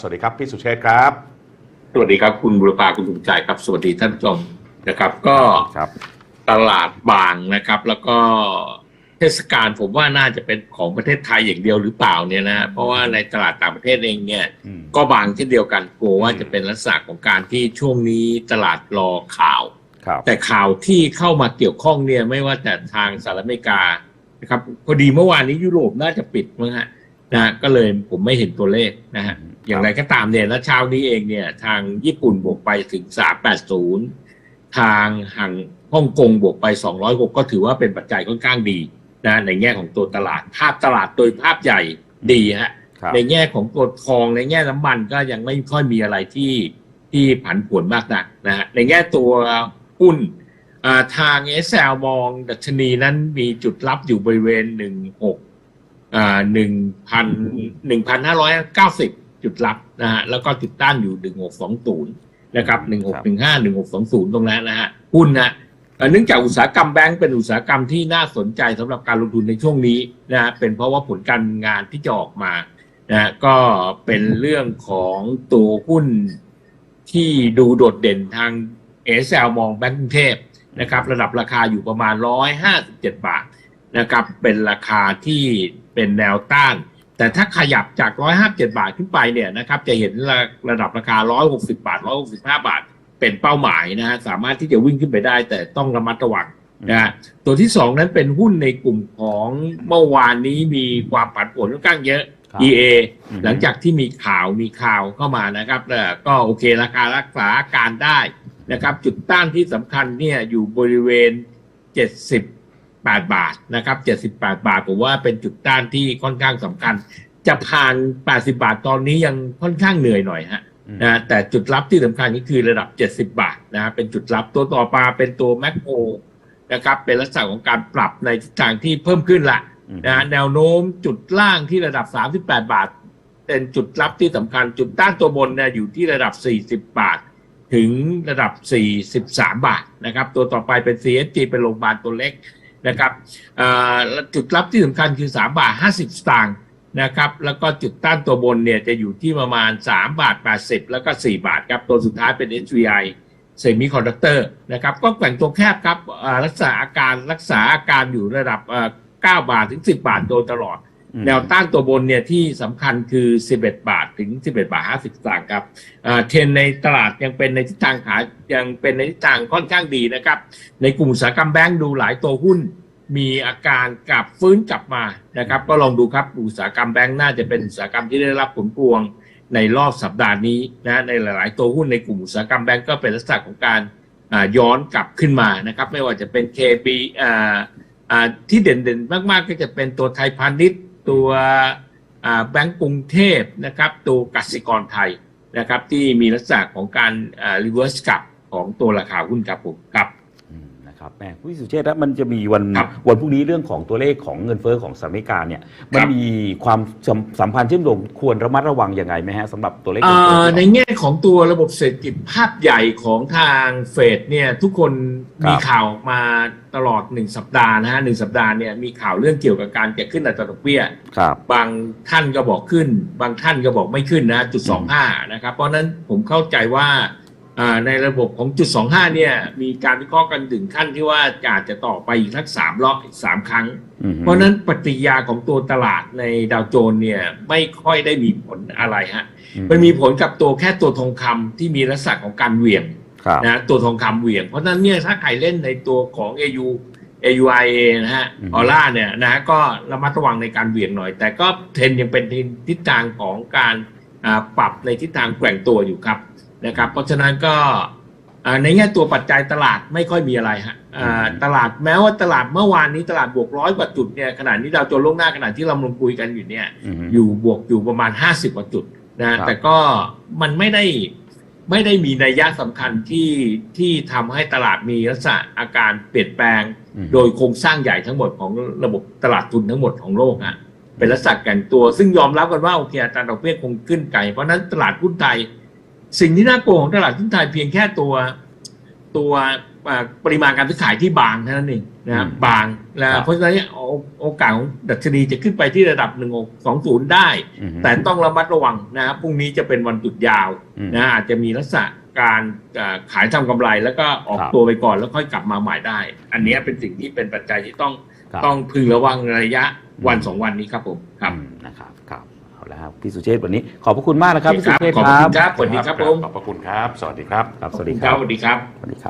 สวัสดีครับ พี่สุเชษฐ์ครับ สวัสดีครับคุณบุรพาคุณภูมิใจครับ สวัสดีท่านผู้ชมนะครับ ก็ครับตลาดบางนะครับ แล้วก็เทศกาลผมว่าน่าจะเป็นของประเทศไทยอย่างเดียวหรือเปล่าเนี่ยนะเพราะว่าในตลาดต่างประเทศเองเนี่ยอืมก็บางเช่นเดียวกันกลัวว่าจะเป็นลักษณะของการที่ช่วงนี้ตลาดรอข่าวครับแต่ข่าวที่เข้ามาเกี่ยวข้องเนี่ยไม่ว่าแต่ทางสหรัฐอเมริกานะครับพอดีเมื่อวานนี้ยุโรปน่าจะปิดมั้งฮะนะฮะก็เลยผมไม่เห็นตัวเลขนะฮะ อย่างไรก็ตามเนี่ยแล้วเช้านี้เองเนี่ย ทางญี่ปุ่นบวกไปถึง 380 ทางห่างฮ่องกงบวกไป 206 ก็ถือว่าเป็นปัจจัยค่อนข้างดีนะในแง่ของตัวตลาด ภาพตลาดโดยภาพใหญ่ดีฮะครับในแง่ของตัวทองในแง่น้ำมันก็ยังไม่ค่อยมีอะไรที่ที่ผันผวนมากนักนะฮะในแง่ตัวหุ้นอ่าทางเอสแอลมองดัชนีนั้นมีจุดรับอยู่บริเวณ 16อ่า1,000 1,590 จุดรับนะฮะแล้วก็จุดต้านอยู่1620นะครับ1615 1620ตรงนั้นนะฮะหุ้นนะเอ่อเนื่องจากอุตสาหกรรมแบงก์เป็นอุตสาหกรรมที่น่าสนใจสำหรับการลงทุนในช่วงนี้นะฮะเป็นเพราะว่าผลการงานที่จะออกมานะฮะก็เป็นเรื่องของตัวหุ้นที่ดูโดดเด่นทางเอสแมองแบงก์กรุงเทพนะครับ ระดับราคาอยู่ประมาณ157บาทนะครับ เป็นราคาที่เป็นแนวต้าน แต่ถ้าขยับจาก 157 บาทขึ้นไปเนี่ยนะครับจะเห็นระระดับราคา 160 บาท 165 บาท เป็นเป้าหมายนะฮะสามารถที่จะวิ่งขึ้นไปได้ แต่ต้องระมัดระวังนะฮะตัวที่สองนั้นเป็นหุ้นในกลุ่มของเมื่อวานนี้มีความผันผวนค่อนข้างเยอะครับ EA อืมหลังจากที่มีข่าวมีข่าวเข้ามานะครับเอ่อก็โอเคราคารักษาการได้นะครับ จุดต้านที่สำคัญเนี่ยอยู่บริเวณ 78 บาทนะครับ 78 บาทผมว่าเป็นจุดต้านที่ค่อนข้างสำคัญ จะผ่าน 80 บาทตอนนี้ยังค่อนข้างเหนื่อยหน่อยฮะอืมนะแต่จุดรับที่สำคัญก็คือระดับ 70 บาทนะฮะเป็นจุดรับตัวต่อมาเป็นตัวแมคโครนะครับเป็นลักษณะของการปรับในทิศทางที่เพิ่มขึ้นละอืมนะฮะแนวโน้มจุดล่างที่ระดับ 38 บาท เป็นจุดรับที่สำคัญ จุดต้านตัวบนเนี่ยอยู่ที่ระดับ 40 บาท ถึงระดับ 43 บาทนะครับ ตัวต่อไปเป็น CSG เป็นโรงพยาบาลตัวเล็ก นะครับจุดรับที่สำคัญคือ 3 บาท 50 สตางค์นะครับแล้วก็จุดต้านตัวบนเนี่ยจะอยู่ที่ประมาณ 3 บาท 80 แล้วก็ 4 บาทครับ ตัวสุดท้ายเป็น HVI เซมิคอนดักเตอร์นะครับก็แกว่งตัวแคบครับรักษาอาการรักษาอาการอยู่ระดับอ่า9บาทถึง 10 บาทโดยตลอด แนวต้านตัวบนเนี่ยที่สำคัญคือ 11 บาทถึง 11 บาท 50สตางค์ครับเทรนในตลาดยังเป็นในทิศทางขายังเป็นในทิศทางค่อนข้างดีนะครับ ในกลุ่มอุตสาหกรรมแบงก์ดูหลายตัวหุ้นมีอาการกลับฟื้นกลับมานะครับ ก็ลองดูครับอุตสาหกรรมแบงก์น่าจะเป็นอุตสาหกรรมที่ได้รับผลพวงในรอบสัปดาห์นี้นะในหลาย ๆ ตัวหุ้นในกลุ่มอุตสาหกรรมแบงก์ก็เป็นลักษณะของการย้อนกลับขึ้นมานะครับ ไม่ว่าจะเป็น KB อ่าอ่าที่เด่น ๆ มาก ๆ ก็จะเป็นตัวไทยพาณิชย์ ตัวแบงก์กรุงเทพนะครับตัวกสิกรไทยนะครับที่มีลักษณะของการรีเวิร์สกลับของตัวราคาหุ้นครับผมครับ ครับแม่พี่สุเชษฐ์ครับมันจะมีวันครับวันพรุ่งนี้เรื่องของตัวเลขของเงินเฟ้อของสหรัฐอเมริกาเนี่ยมันครับมีความสัมสัมพันธ์เชื่อมโยงควรระมัดระวังยังไงไหมฮะสำหรับตัวเลขเงิอ่นเฟ้อาที่ออกในแง่ของตัวระบบเศรษฐกิจภาพใหญ่ของทางเฟดเนี่ยทุกคนครับมีข่าวออกมาตลอดหนึ่งสัปดาห์นะฮะหนึ่งสัปดาห์เนี่ยมีข่าวเรื่องเกี่ยวกับการจะขึ้นอัตราดอกเบี้ยครับบางท่านก็บอกขึ้น บางท่านก็บอกไม่ขึ้นนะจุดสองห้านะครับเพราะฉะนั้นผมเข้าใจว่าอ่า ในระบบของจุดสองห้าเนี่ย มีการวิเคราะห์กันถึงขั้นที่ว่าอาจจะต่อไปอีกสักสามรอบอีกสามครั้งอืมเพราะฉะนั้นปฏิกิริยาของตัวตลาดในดาวโจนส์เนี่ยไม่ค่อยได้มีผลอะไรฮะอืมันมีผลกับตัวแค่ตัวทองคำที่มีลักษณะของการเหวี่ยงครับนะตัวทองคำเหวี่ยง เพราะฉะนั้นเนี่ยถ้าใครเล่นในตัวของ AU AUIA นะฮะอืมออร่าเนี่ยนะฮะก็ระมัดระวังในการเหวี่ยงหน่อย แต่ก็เทรนด์ยังเป็นทิศทางของการอ่าปรับในทิศทางแกว่งตัวอยู่ครับ นะครับ เพราะฉะนั้นก็อ่าในแง่ตัวปัจจัยตลาดไม่ค่อยมีอะไรฮะอ่าตลาดแม้ว่าตลาดเมื่อวานนี้ตลาดบวกร้อยกว่าจุดเนี่ยขณะนี้ดาวโจนส์ล่วงหน้าขณะที่เราลงคุยกันอยู่เนี่ยอืมอยู่บวกอยู่ประมาณ 50กว่าจุดนะครัฮะบแต่ก็มันไม่ได้ไม่ได้มีนัยยะสำคัญที่ที่ทำให้ตลาดมีลักษณะอาการเปลี่ยนแปลงอืมโดยโครงสร้างใหญ่ทั้งหมดของระบบตลาดทุนทั้งหมดของโลกฮะเป็นลักษณะแก่งตัว ซึ่งยอมรับกันว่าโอเคอัตราดอกเบี้ยคงขึ้นไกลเพราะฉะนั้นตลาดหุ้นไทย สิ่งที่น่ากลัวของตลาดหุ้นไทยเพียงแค่ตัวตัวอ่าปริมาณการซื้อขายที่บางเท่านั้นเองนะครับอืมบางแล้วครับเพราะฉะนั้นเนี่ยโอโอกาสของดัชนีจะขึ้นไปที่ระดับหนึ่งสองศูนย์ได้อืมแต่ต้องระมัดระวังนะครับพรุ่งนี้จะเป็นวันหยุดยาวอืมนะอาจจะมีลักษณะการอ่าขายทำกำไรแล้วก็ออกครับตัวไปก่อนแล้วค่อยกลับมาใหม่ได้ อันเนี้ยเป็นสิ่งที่เป็นปัจจัยที่ต้องครับต้องพึงระวังในระยะวันสองวันนี้ครับผมครับอืมนะครับครับ เอาละครับพี่สุเชษฐ์วันนี้ขอบพระคุณมากนะครับพี่สุเชษฐ์ขอบคคุรับณครับสวัสดีครับผมขอบพระคุณครับ สวัสดีครับ ครับสวัสดีคครัรับบสวัสดีครับ สวัสดีครับ